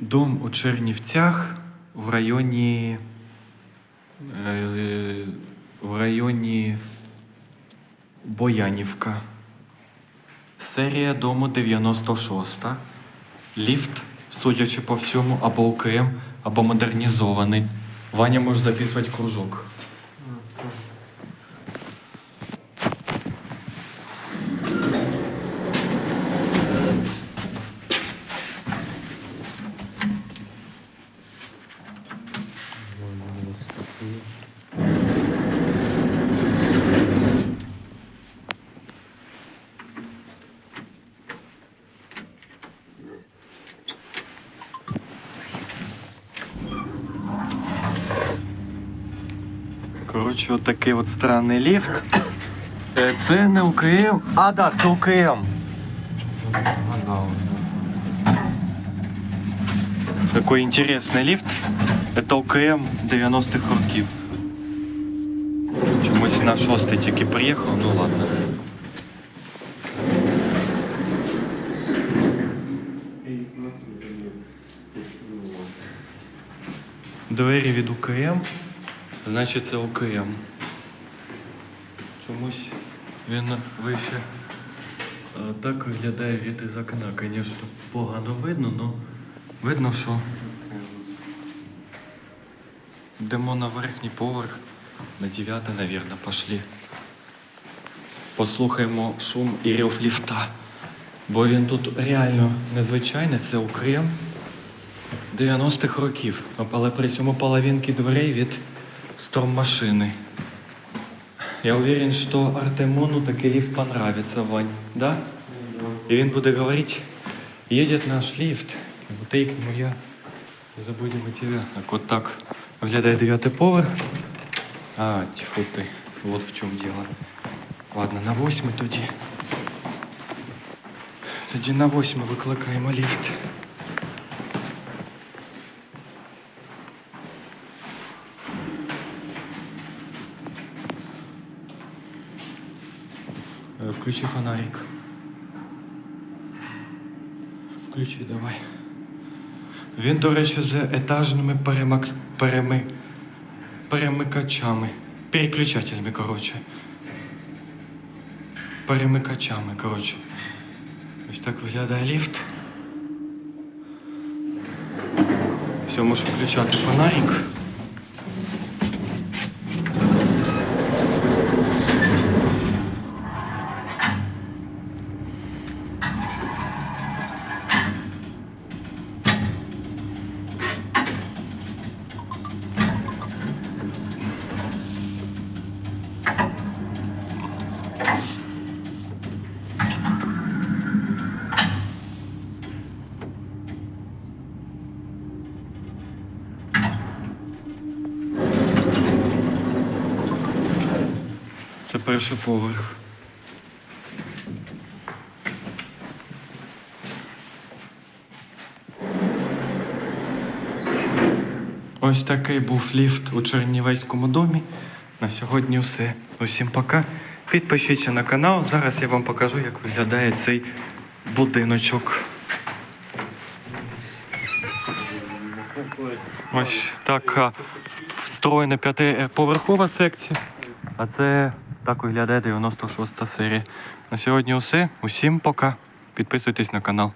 Дом у Чернівцях в районі. е, В районі Боянівка. Серія дому 96. Ліфт, судячи по всьому, або ОКМ, або модернізований. Ваня може записувати кружок. Коротше, от такий от странний ліфт. Е, Це не УКМ. А, да, це УКМ. Такой интересный лифт. Это ОКМ 90-х років. Чомусь на шостий тільки приїхав, ну ладно. Двері від УКМ. Значить це ОКМ. Чомусь він вище. Е, Так виглядає від із окна. Звісно, погано видно, але видно, що йдемо на верхній поверх. На дев'ятий, навірно, пошли. Послухаємо шум і рев ліфта. Бо він тут реально незвичайний, це укрем 90-х років. Але при цьому половинки дверей від стормашини. Я уверен, що Артемону такий ліфт понравится, Вань, да? И він буде говорить, едет наш лифт. Тейкнемо я, не забудемо тебя. Так от так виглядає дев'ятий поверх. А, тьфу ти, вот в чому діло. Ладно, на восьмий тоді. Тоді на восьмий викликаємо ліфт. Включи фонарик. Включи давай. Він, до речі, з етажними перемак... переми... перемикачами. Переключателями, коротше. Перемикачами, коротше. Ось так виглядає ліфт. Все, можеш включати фонарик. Це перший поверх. Ось такий був ліфт у Чернівецькому домі. На сьогодні все. Усім пока. Підпишіться на канал. Зараз я вам покажу, як виглядає цей будиночок. Ось така встроєна п'ятиповерхова секція. А це так виглядає 96 серія. На сьогодні все. Усім пока. Підписуйтесь на канал.